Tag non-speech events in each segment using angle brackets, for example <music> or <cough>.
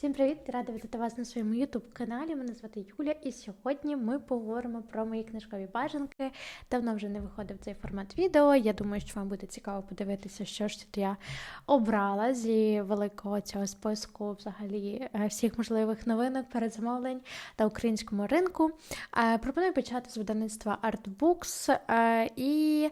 Всім привіт! Рада вітати вас на своєму youtube каналі. Мене звати Юля, і сьогодні ми поговоримо про мої книжкові бажанки. Давно вже не виходив цей формат відео. Я думаю, що вам буде цікаво подивитися, що ж тут я обрала зі великого цього списку взагалі е, всіх можливих новинок, передзамовлень та українському ринку. Е, Пропоную почати з видавництва Artbooks е, і.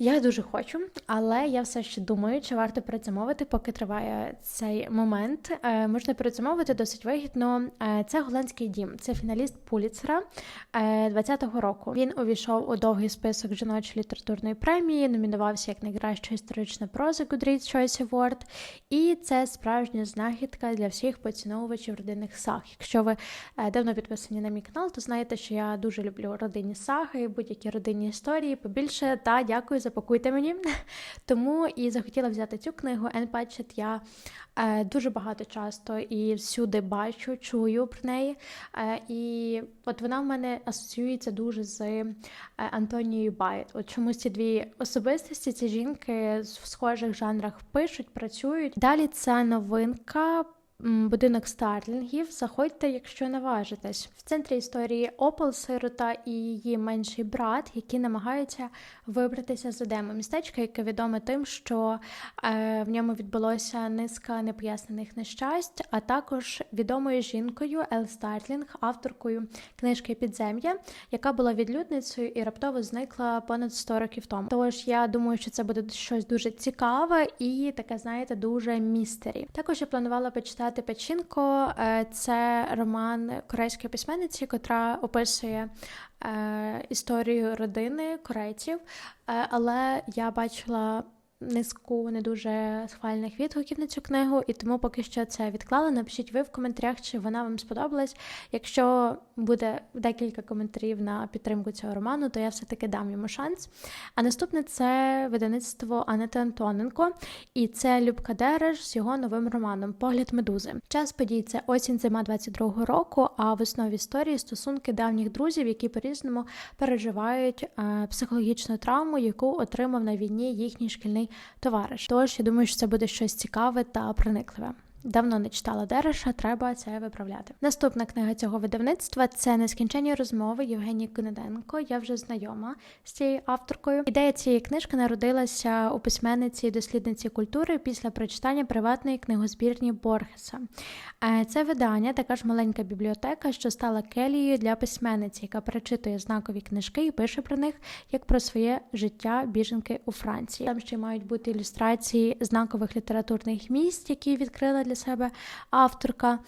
Я дуже хочу, але я все ще думаю, чи варто передзамовити, поки триває цей момент. Е, можна передзамовити досить вигідно. Е, це голландський дім, це фіналіст Пуліцера е, 20-го року. Він увійшов у довгий список жіночої літературної премії, номінувався як найкраща історична проза Goodreads Choice Award. І це справжня знахідка для всіх поціновувачів родинних саг. Якщо ви е, давно підписані на мій канал, то знаєте, що я дуже люблю родинні саги, будь-які родинні історії. Побільше та дякую за запакуйте мені. <laughs> Тому і захотіла взяти цю книгу Енн Патчет. Я е, дуже багато часто і всюди бачу, чую про неї. Е, і от вона в мене асоціюється дуже з е, Антонією Байт. От чомусь ці дві особистості, ці жінки в схожих жанрах пишуть, працюють. Далі ця новинка будинок старлінгів. Заходьте, якщо наважитесь. В центрі історії Опол, сирота і її менший брат, які намагаються вибратися з Едему. Містечка, яке відоме тим, що е, в ньому відбулося низка непояснених нещасть, а також відомою жінкою Ел Старлінг, авторкою книжки Підзем'я, яка була відлюдницею і раптово зникла понад 100 років тому. Тож я думаю, що це буде щось дуже цікаве і таке, знаєте, дуже містері. Також я планувала почитати. Згадати Печінко е, це роман корейської письменниці, котра описує е, історію родини корейців, е, але я бачила низку не дуже схвальних відгуків на цю книгу, і тому поки що це відклала. Напишіть ви в коментарях, чи вона вам сподобалась. Якщо буде декілька коментарів на підтримку цього роману, то я все-таки дам йому шанс. А наступне це видавництво Анети Антоненко, і це Любка Дереш з його новим романом Погляд медузи. Час подій це осінь зима 22-го року. А в основі історії стосунки давніх друзів, які по різному переживають е, психологічну травму, яку отримав на війні їхній шкільний товариш. Тож я думаю, що це буде щось цікаве та проникливе. Давно не читала Дереша, треба це виправляти. Наступна книга цього видавництва це нескінчені розмови Євгенії Кониденко. Я вже знайома з цією авторкою. Ідея цієї книжки народилася у письменниці і дослідниці культури після прочитання приватної книгозбірні Боргеса. Е, це видання, така ж маленька бібліотека, що стала келією для письменниці, яка перечитує знакові книжки і пише про них як про своє життя біженки у Франції. Там ще мають бути ілюстрації знакових літературних місць, які відкрила для себе авторка.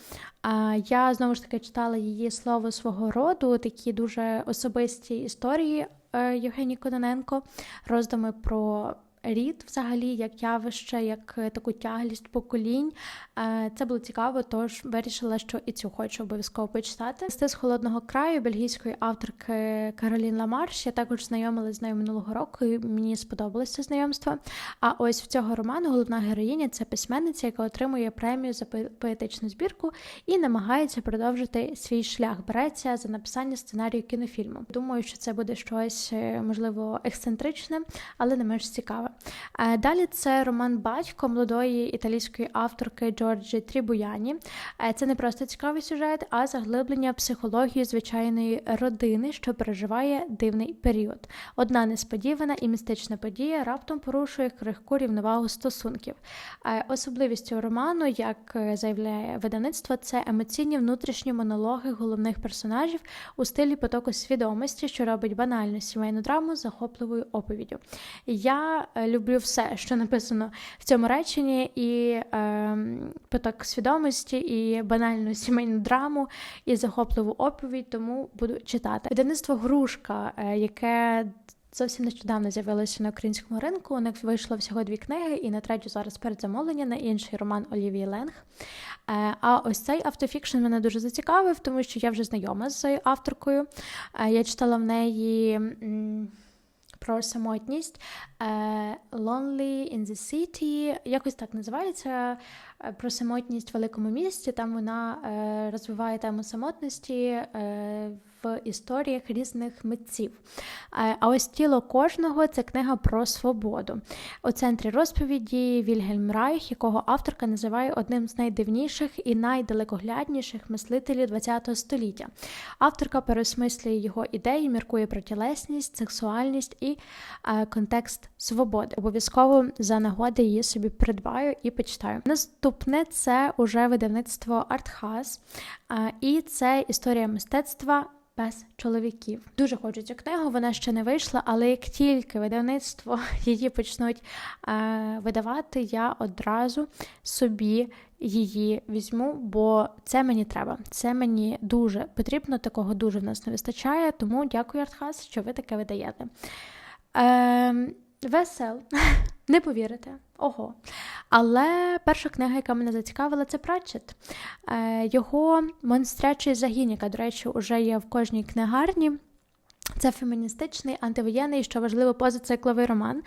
Я знову ж таки читала її слово свого роду, такі дуже особисті історії е, Євгенії Кононенко, роздуми про рід, взагалі, як явище, як е, таку тяглість поколінь. Е, це було цікаво, тож вирішила, що і цю хочу обов'язково почитати. З холодного краю бельгійської авторки Каролін Ламарш. Я також знайомилася з нею минулого року. і Мені сподобалося знайомство. А ось в цього роману головна героїня це письменниця, яка отримує премію за поетичну збірку і намагається продовжити свій шлях. Береться за написання сценарію кінофільму. Думаю, що це буде щось е, можливо ексцентричне, але не менш цікаве. Е, далі це роман Батько молодої італійської авторки Джорджі Трібуяні. Е, це не просто цікавий сюжет, а заглиблення психології звичайної родини, що переживає дивний період. Одна несподівана і містична подія раптом порушує крихку рівновагу стосунків. Е, особливістю роману, як заявляє видавництво, це емоційні внутрішні монологи головних персонажів у стилі потоку свідомості, що робить банальну сімейну драму захопливою оповіддю. Я люблю все, що написано в цьому реченні, і е, поток свідомості, і банальну сімейну драму, і захопливу оповідь, тому буду читати. Видавництво Грушка, е, яке Зовсім нещодавно з'явилося на українському ринку. У них вийшло всього дві книги, і на третю зараз передзамовлення на інший роман Олівії Ленг. Е, а ось цей автофікшн мене дуже зацікавив, тому що я вже знайома з авторкою. Е, я читала в неї про самотність. Е, Lonely in the City, якось так називається е, про самотність в великому місті. Там вона е, розвиває тему самотності в історіях різних митців. Е, А ось тіло кожного це книга про свободу. У центрі розповіді Вільгельм Райх, якого авторка називає одним з найдивніших і найдалекоглядніших мислителів ХХ століття. Авторка переосмислює його ідеї, міркує про тілесність, сексуальність і е, контекст свободи. Обов'язково за нагоди її собі придбаю і почитаю. Наступне це уже видавництво Артхас, е, і це історія мистецтва. Без чоловіків дуже хочу цю книгу. Вона ще не вийшла, але як тільки видавництво <laughs> її почнуть е, видавати, я одразу собі її візьму, бо це мені треба. Це мені дуже потрібно, такого дуже в нас не вистачає. Тому дякую, Артхас, що ви таке видаєте. Е, весел, <laughs> не повірите. Ого. Але перша книга, яка мене зацікавила, це Пратчет. Е, його монстрячий загін, яка, до речі, вже є в кожній книгарні. Це феміністичний, антивоєнний, що важливо, позацикловий роман.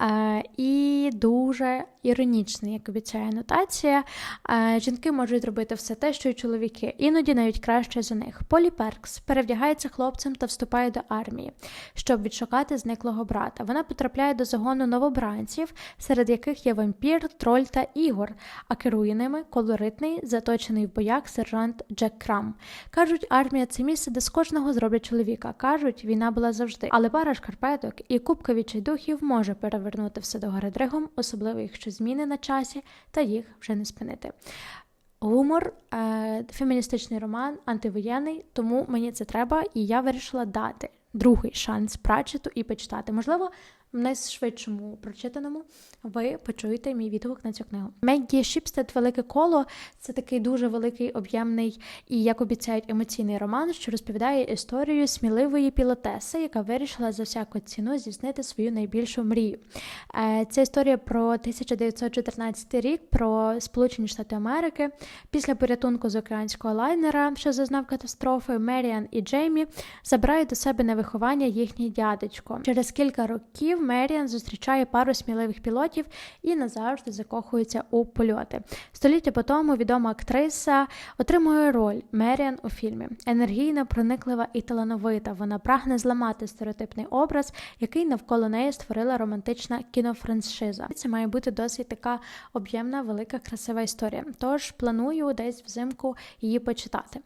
Е, і дуже іронічний, як обіцяє нотація. Е, жінки можуть робити все те, що й чоловіки, іноді навіть краще за них. Полі Перкс перевдягається хлопцем та вступає до армії, щоб відшукати зниклого брата. Вона потрапляє до загону новобранців, серед яких є вампір, троль та ігор, а керує ними колоритний, заточений в боях сержант Джек Крам. Кажуть, армія це місце, де з кожного зроблять чоловіка. Кажуть, війна була завжди. Але пара шкарпеток і кубка відчайдухів може перевернути все до гори дригом, особливо якщо зміни на часі, та їх вже не спинити. Гумор, е, феміністичний роман, антивоєнний, тому мені це треба, і я вирішила дати другий шанс прачету і почитати. Можливо, найшвидшому прочитаному ви почуєте мій відгук на цю книгу. Шіпстед Велике коло це такий дуже великий, об'ємний і, як обіцяють, емоційний роман, що розповідає історію сміливої пілотеси, яка вирішила за всяку ціну здійснити свою найбільшу мрію. Це історія про 1914 рік, про Сполучені Штати Америки. Після порятунку з океанського лайнера, що зазнав катастрофи, Меріан і Джеймі забирають до себе на виховання їхній дядечко. Через кілька років Меріан зустрічає пару сміливих пілотів і назавжди закохується у польоти. Століття по тому відома актриса отримує роль Меріан у фільмі. Енергійна, прониклива і талановита. Вона прагне зламати стереотипний образ, який навколо неї створила романтична кінофраншиза. Це має бути досить така об'ємна, велика, красива історія. Тож планую десь взимку її почитати.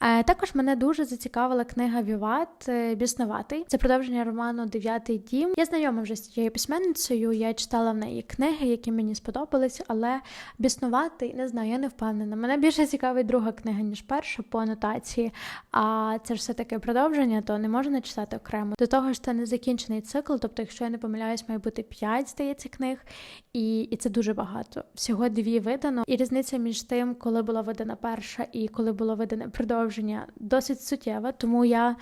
Е, Також мене дуже зацікавила книга Віват е, Біснуватий. Це продовження роману Дев'ятий дім. Я знайома вже з цією письменницею. Я читала в неї книги, які мені сподобались, але біснуватий не знаю, я не впевнена. Мене більше цікавить друга книга, ніж перша по анотації. А це ж все таки продовження, то не можна читати окремо. До того ж, це не закінчений цикл. Тобто, якщо я не помиляюсь, має бути 5, здається, книг, і, і це дуже багато. Всього дві видано. І різниця між тим, коли була видана перша і коли було видане продовження, досить суттєва. Тому я.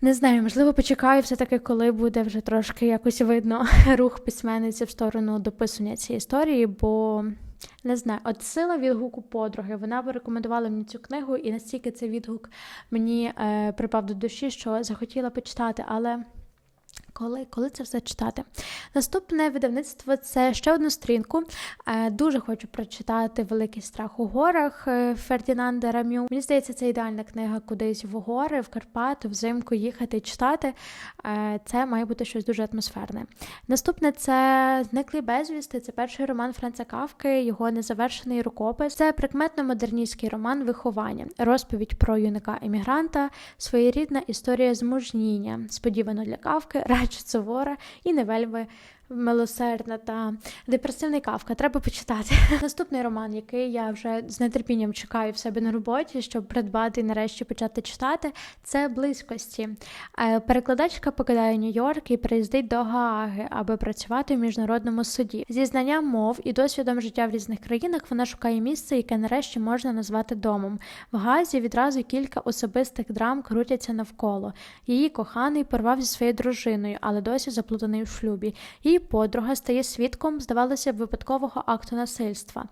Не знаю, можливо, почекаю все-таки, коли буде вже трошки якось видно <laughs> рух письменниці в сторону дописання цієї історії, бо не знаю, от сила відгуку подруги. Вона порекомендувала мені цю книгу, і настільки цей відгук мені е, припав до душі, що захотіла почитати, але. Коли коли це все читати? Наступне видавництво це ще одну сторінку. Е, Дуже хочу прочитати Великий страх у горах е, Фердінанда Рамю. Мені здається, це ідеальна книга кудись в гори, в Карпати, взимку їхати читати. Е, Це має бути щось дуже атмосферне. Наступне це Зниклий безвісти. Це перший роман Франца Кавки, його незавершений рукопис. Це прикметно-модерністський роман Виховання, розповідь про юнака-емігранта, своєрідна історія змужніння. Сподівано для кавки радше сувора і не вельми милосердна та депресивний кавка. Треба почитати. <laughs> Наступний роман, який я вже з нетерпінням чекаю в себе на роботі, щоб придбати і нарешті почати читати, це близькості. Е, Перекладачка покидає Нью-Йорк і приїздить до Гааги, аби працювати в міжнародному суді. Зі знанням мов і досвідом життя в різних країнах вона шукає місце, яке нарешті можна назвати домом. В Газі відразу кілька особистих драм крутяться навколо. Її коханий порвав зі своєю дружиною, але досі заплутаний у шлюбі. Її Її подруга стає свідком, здавалося б, випадкового акту насильства.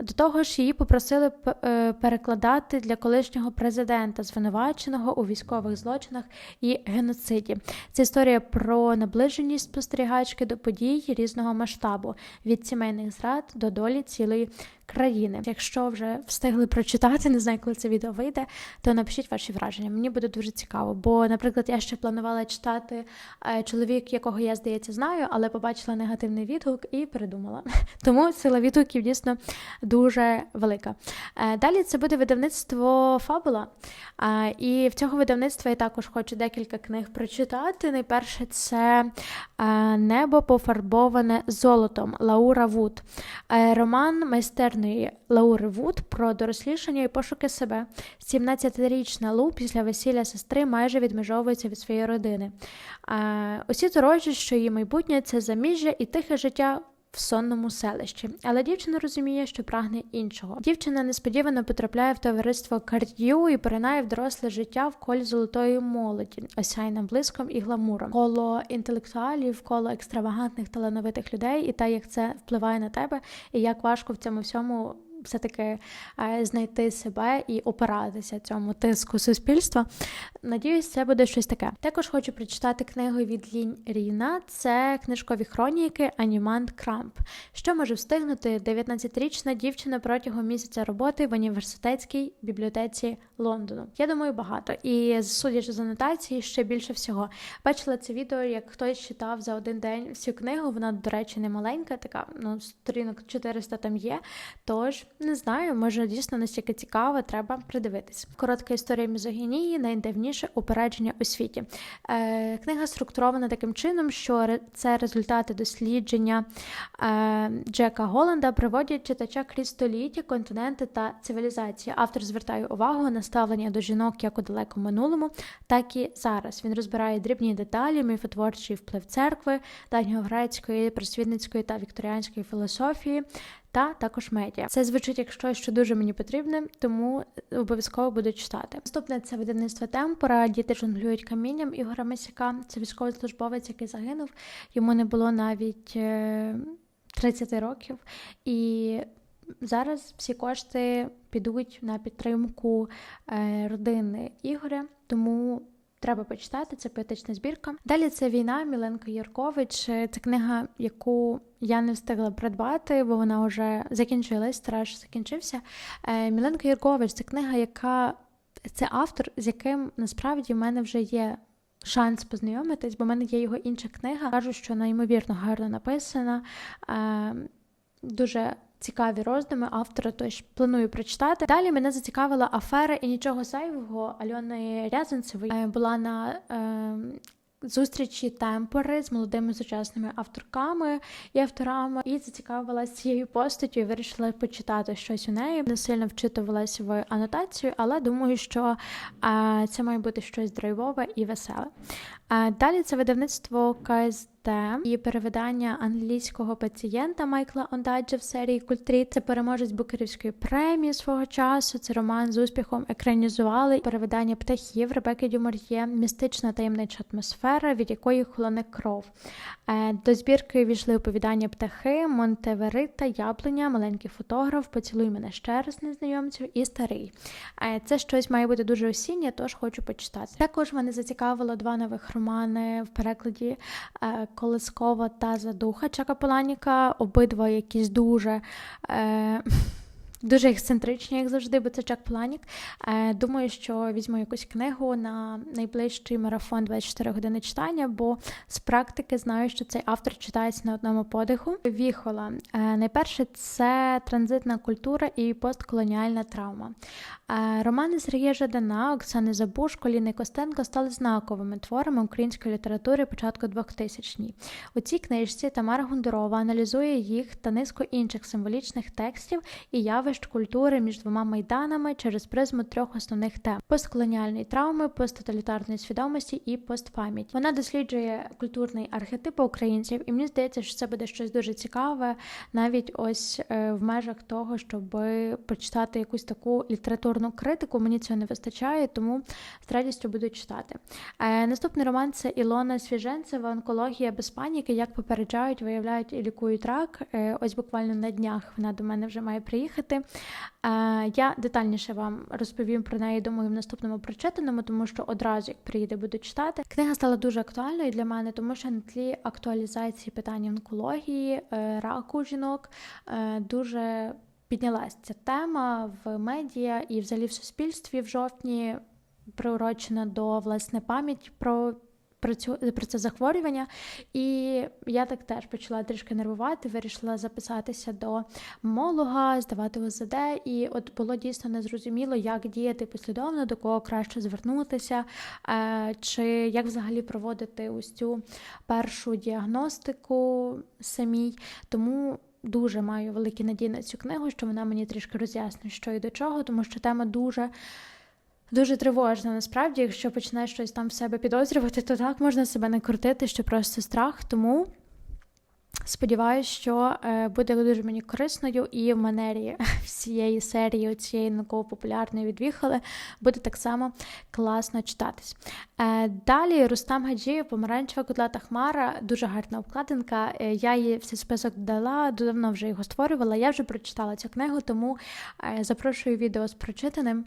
До того ж, її попросили е, перекладати для колишнього президента, звинуваченого у військових злочинах і геноциді. Це історія про наближеність спостерігачки до подій різного масштабу від сімейних зрад до долі цілої країни. Якщо вже встигли прочитати, не знаю, коли це відео вийде, то напишіть ваші враження. Мені буде дуже цікаво. Бо, наприклад, я ще планувала читати е, чоловік, якого я здається знаю, але побачила негативний відгук і передумала. <laughs> Тому сила відгуків дійсно дуже велика. Е, далі це буде видавництво Фабула. Е, і в цього видавництва я також хочу декілька книг прочитати. Найперше це Небо пофарбоване золотом Лаура Вуд. Роман майстер популярної Лаури Вуд про дорослішання і пошуки себе. 17-річна Лу після весілля сестри майже відмежовується від своєї родини. Усі торочать, що її майбутнє це заміжжя і тихе життя в сонному селищі, але дівчина розуміє, що прагне іншого. Дівчина несподівано потрапляє в товариство Кард'ю і поринає в доросле життя в колі золотої молоді, осяйним блиском і гламуром, коло інтелектуалів, коло екстравагантних талановитих людей, і те, як це впливає на тебе, і як важко в цьому всьому все-таки е, знайти себе і опиратися цьому тиску суспільства. Надіюсь, це буде щось таке. Також хочу прочитати книгу від Лінь Ріна. Це книжкові хроніки Анімант Крамп. Що може встигнути 19-річна дівчина протягом місяця роботи в університетській бібліотеці Лондону? Я думаю, багато. І судячи з анотації, ще більше всього. Бачила це відео, як хтось читав за один день всю книгу. Вона, до речі, не маленька, така ну сторінок 400 там є. Тож не знаю, може дійсно настільки цікаво, треба придивитись. Коротка історія мізогінії, найдавніше упередження у світі. Е, Книга структурована таким чином, що це результати дослідження е, Джека Голланда приводять читача крізь століття, континенти та цивілізації. Автор звертає увагу на ставлення до жінок як у далекому минулому, так і зараз. Він розбирає дрібні деталі, міфотворчий вплив церкви, давньогрецької, просвітницької та вікторіанської філософії та також медіа. Це звучить як щось, що дуже мені потрібне, тому обов'язково буду читати. Наступне це видавництво темпора. Діти жонглюють камінням Ігора Месяка. Це військовослужбовець, який загинув. Йому не було навіть 30 е, років. І зараз всі кошти підуть на підтримку е, родини Ігоря, тому. Треба почитати, це поетична збірка. Далі це війна Міленко Яркович. Це книга, яку я не встигла придбати, бо вона вже закінчилась, страж закінчився. Е, Міленко Яркович це книга, яка це автор, з яким насправді в мене вже є. Шанс познайомитись, бо в мене є його інша книга. Кажу, що неймовірно гарно написана, е, дуже цікаві роздуми автора, тож планую прочитати. Далі мене зацікавила афера і нічого зайвого Альони Рязанцевої е, була на е, зустрічі темпори з молодими сучасними авторками і авторами, і зацікавилася цією постаттю і вирішила почитати щось у неї. Не сильно вчитувалася в анотацію, але думаю, що а, це має бути щось драйвове і веселе. А, Далі це видавництво КСД і перевидання англійського пацієнта Майкла Ондаджа в серії Культріт. Це переможець Букерівської премії свого часу. Це роман з успіхом екранізували перевидання птахів Ребекки Дюмор'є, містична таємнича атмосфера, від якої холоне кров. Е, до збірки війшли оповідання птахи, Монтеверита, Яблуня, маленький фотограф, поцілуй мене ще раз незнайомців і старий. Е, це щось має бути дуже осіннє, тож хочу почитати. Також мене зацікавило два нових романи в перекладі е, Колискова та Задуха Чака Поланіка. Обидва якісь дуже. Е, Дуже ексцентричні, як завжди, бо це Джек Планік. Е, думаю, що візьму якусь книгу на найближчий марафон 24 години читання, бо з практики знаю, що цей автор читається на одному подиху. Віхола. Е, найперше це транзитна культура і постколоніальна травма. Е, романи Сергія Жадана, Оксани Забуш, Коліни Костенко стали знаковими творами української літератури початку 2000-ні. У цій книжці Тамара Гундурова аналізує їх та низку інших символічних текстів і явищ явищ культури між двома майданами через призму трьох основних тем: постколоніальної травми, посттоталітарної свідомості і постпам'ять. Вона досліджує культурний архетип українців, і мені здається, що це буде щось дуже цікаве, навіть ось е, в межах того, щоб почитати якусь таку літературну критику. Мені цього не вистачає, тому з радістю буду читати. Е, наступний роман це Ілона Свіженцева, онкологія без паніки, як попереджають, виявляють і лікують рак. Е, ось буквально на днях вона до мене вже має приїхати. Я детальніше вам розповім про неї, думаю, в наступному прочитаному, тому що одразу, як приїде, буду читати. Книга стала дуже актуальною для мене, тому що на тлі актуалізації питань онкології, е, раку жінок е, дуже піднялася ця тема в медіа і, взагалі, в суспільстві в жовтні приурочена до власне пам'яті про про цю про це захворювання, і я так теж почала трішки нервувати, вирішила записатися до молога, здавати ОЗД, і от було дійсно незрозуміло, як діяти послідовно, до кого краще звернутися, е, чи як взагалі проводити ось цю першу діагностику самій. Тому. Дуже маю великі надії на цю книгу, що вона мені трішки роз'яснить, що і до чого, тому що тема дуже Дуже тривожно, насправді, якщо починаєш щось там в себе підозрювати, то так можна себе не крутити, що просто страх. Тому Сподіваюсь, що е, буде дуже мені корисною, і в манері <laughs> всієї серії цієї науково-популярної відвіхали буде так само класно читатись. Е, далі Рустам Гаджієв, помаранчева котлата Хмара, дуже гарна обкладинка. Е, я її в цей список дала, давно вже його створювала. Я вже прочитала цю книгу, тому запрошую відео з прочитаним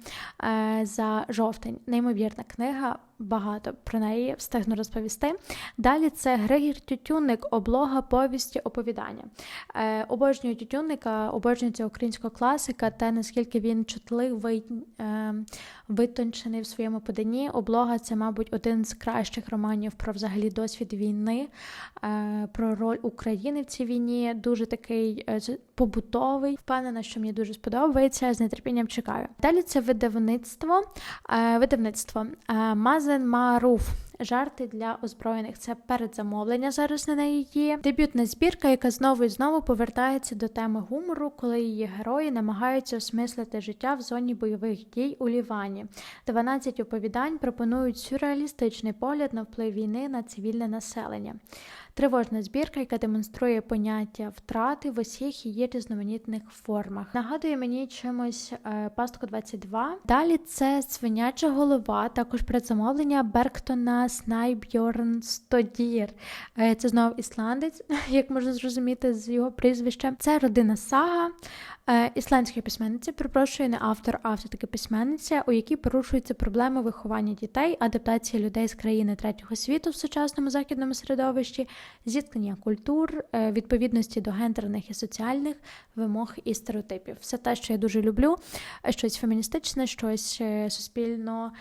за жовтень. Неймовірна книга багато про неї встигну розповісти. Далі це Григір Тютюнник, облога повісті оповідання. Е, Обожнюю Тютюнника, обожнюю українського класика, те наскільки він чутливий, е, витончений в своєму поданні. Облога це, мабуть, один з кращих романів про взагалі досвід війни, е, про роль України в цій війні. Дуже такий е, побутовий. Впевнена, що мені дуже сподобається. З нетерпінням чекаю. Далі це видавництво. Е, видавництво Мазен Маруф. Жарти для озброєних це передзамовлення зараз на неї є. Дебютна збірка, яка знову і знову повертається до теми гумору, коли її герої намагаються осмислити життя в зоні бойових дій у Лівані. 12 оповідань пропонують сюрреалістичний погляд на вплив війни на цивільне населення тривожна збірка, яка демонструє поняття втрати в усіх її різноманітних формах. Нагадує мені чимось е, пастку 22. Далі це свиняча голова, також предзамовлення Берктона Снайбьорн Стодір. Е, це знову ісландець, <laughs> як можна зрозуміти з його прізвища. Це родина сага. Е, ісландської письменниці, перепрошую, не автор, а все таки письменниця, у якій порушуються проблеми виховання дітей, адаптації людей з країни третього світу в сучасному західному середовищі, зіткнення культур, е, відповідності до гендерних і соціальних вимог і стереотипів. Все те, що я дуже люблю, щось феміністичне, щось е, суспільно.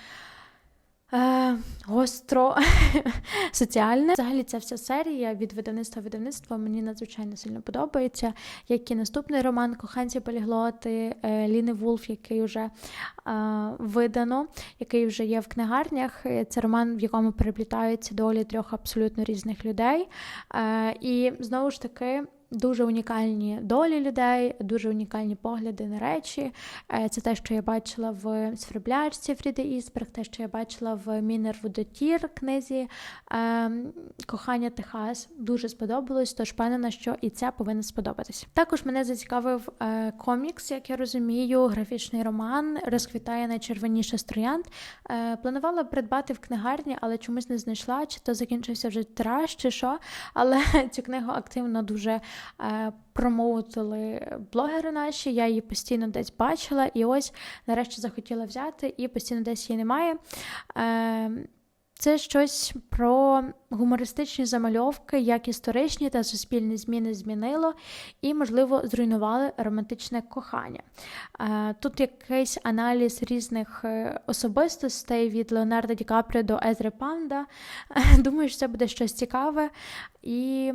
Е, Гостро <laughs> соціальне. Взагалі, ця вся серія від видавництва видавництва мені надзвичайно сильно подобається. Як і наступний роман Коханці поліглоти е, Ліни Вулф, який вже е, видано, який вже є в книгарнях. Це роман, в якому переплітаються долі трьох абсолютно різних людей. Е, і знову ж таки. Дуже унікальні долі людей, дуже унікальні погляди на речі. Е, це те, що я бачила в Сфреблярці Фріди Ісберг, те, що я бачила в Мінер Вудотір книзі ем, Кохання Техас. Дуже сподобалось, тож впевнена, що і це повинно сподобатися. Також мене зацікавив е, комікс, як я розумію, графічний роман розквітає найчервоніше з. Е, планувала придбати в книгарні, але чомусь не знайшла, чи то закінчився вже тираж, чи що. Але <laughs> цю книгу активно дуже. Е, промоутили блогери наші, я її постійно десь бачила, і ось нарешті захотіла взяти, і постійно десь її немає. Е, це щось про гумористичні замальовки, як історичні та суспільні зміни змінило і, можливо, зруйнували романтичне кохання. Е, тут якийсь аналіз різних особистостей від Леонардо Ді Капріо до Езри Панда. Думаю, що це буде щось цікаве і.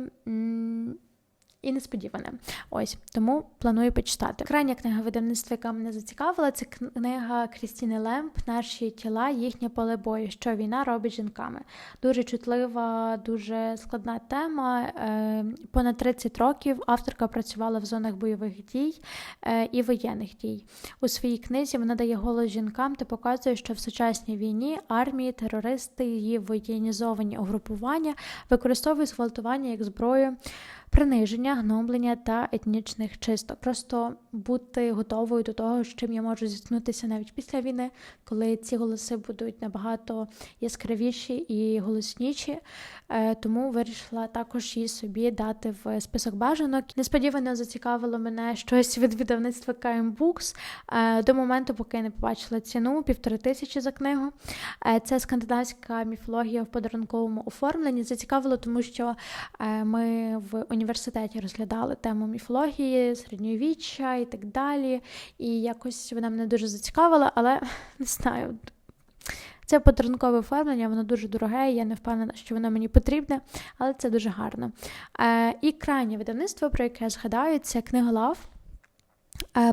І несподіване. Ось тому планую почитати. Крайня книга видавництва, яка мене зацікавила, це книга Крістіни Лемп Наші тіла, їхнє поле бою, що війна робить жінками. Дуже чутлива, дуже складна тема. Е, Понад 30 років авторка працювала в зонах бойових дій е, і воєнних дій. У своїй книзі вона дає голос жінкам та показує, що в сучасній війні армії, терористи, її воєнізовані угрупування використовують зґвалтування як зброю приниження, гноблення та етнічних чисток. Просто бути готовою до того, з чим я можу зіткнутися навіть після війни, коли ці голоси будуть набагато яскравіші і голосніші. Е, тому вирішила також її собі дати в список бажанок. Несподівано зацікавило мене щось від видавництва KM Books е, до моменту, поки я не побачила ціну півтори тисячі за книгу. Е, це скандинавська міфологія в подарунковому оформленні. Зацікавило, тому що ми в університеті університеті розглядали тему міфології, середньовіччя і так далі. І якось вона мене дуже зацікавила, але <laughs> не знаю. Це подарункове оформлення, воно дуже дороге, я не впевнена, що воно мені потрібне, але це дуже гарно. Е, І крайнє видавництво, про яке згадаю, це книга Лав. Е,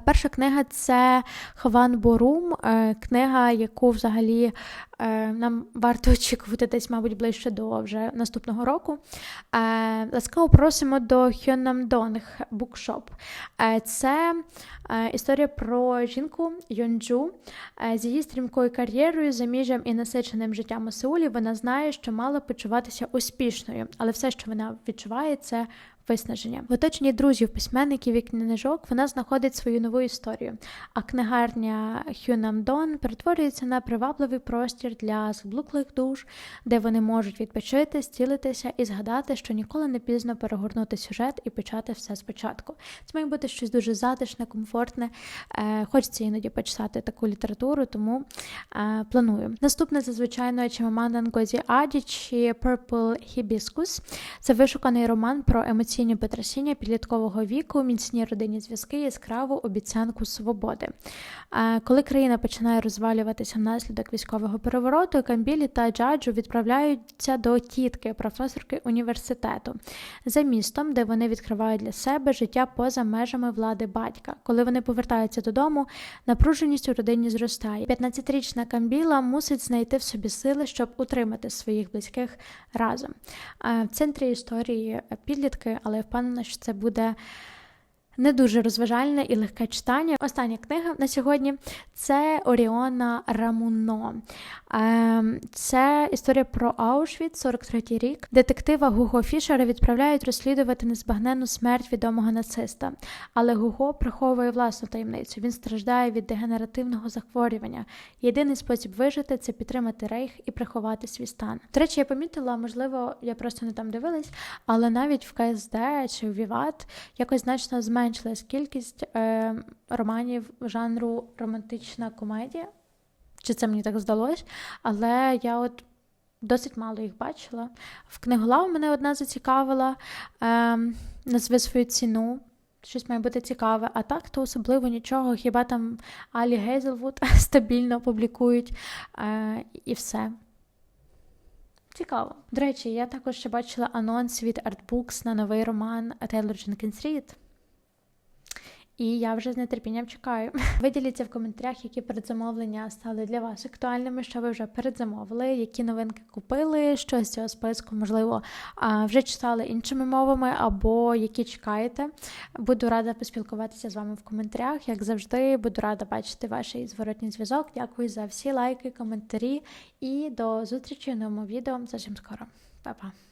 перша книга це Хаван Борум, е, книга, яку взагалі е, нам варто очікувати десь, мабуть, ближче до вже наступного року. Ласкаво просимо до Хьоннамдонг Букшоп. Це історія про жінку Йонджу з її стрімкою кар'єрою, заміжжям і насиченим життям у Сеулі. Вона знає, що мала почуватися успішною, але все, що вона відчуває, це виснаження. В оточенні друзів, письменників і книжок вона знаходить свою нову історію. А книгарня Хюнамдон перетворюється на привабливий простір для заблуклих душ, де вони можуть відпочити, стілитися і згадати, що ніколи не пізно перегорнути сюжет і почати все спочатку. Це має бути щось дуже затишне, комфортне. Е, хочеться іноді почитати таку літературу, тому е, планую. Наступне зазвичай Чимаманда Ngozi Adichie Purple Hibiscus. Це вишуканий роман про емоційні емоційні потрясіння підліткового віку, міцні родинні зв'язки, яскраву обіцянку свободи. Коли країна починає розвалюватися внаслідок військового перевороту, Камбілі та Джаджу відправляються до тітки, професорки університету за містом, де вони відкривають для себе життя поза межами влади батька. Коли вони повертаються додому, напруженість у родині зростає. 15-річна Камбіла мусить знайти в собі сили, щоб утримати своїх близьких разом. В центрі історії підлітки але я впевнена, що це буде не дуже розважальне і легке читання. Остання книга на сьогодні це Оріона Рамуно. Ем, це історія про Аушвіц, 43-й рік. Детектива Гуго Фішера відправляють розслідувати незбагненну смерть відомого нациста. Але Гуго приховує власну таємницю. Він страждає від дегенеративного захворювання. Єдиний спосіб вижити це підтримати рейх і приховати свій стан. До речі, я помітила, можливо, я просто не там дивилась, але навіть в КСД чи в Віват якось значно зменшилося зменшилась кількість е, романів жанру романтична комедія. Чи це мені так здалось? Але я от досить мало їх бачила. В книголав мене одна зацікавила, е, назви свою ціну. Щось має бути цікаве, а так, то особливо нічого. Хіба там Алі Гейзелвуд <laughs> стабільно публікують е, і все. Цікаво. До речі, я також ще бачила анонс від Artbooks на новий роман Тейлор Дженкінс Рід. І я вже з нетерпінням чекаю. <laughs> Виділіться в коментарях, які передзамовлення стали для вас актуальними, що ви вже передзамовили, які новинки купили, що з цього списку, можливо, вже читали іншими мовами, або які чекаєте. Буду рада поспілкуватися з вами в коментарях. Як завжди, буду рада бачити ваш зворотній зв'язок. Дякую за всі лайки, коментарі і до зустрічі в новому відео. Зовсім скоро. Па-па!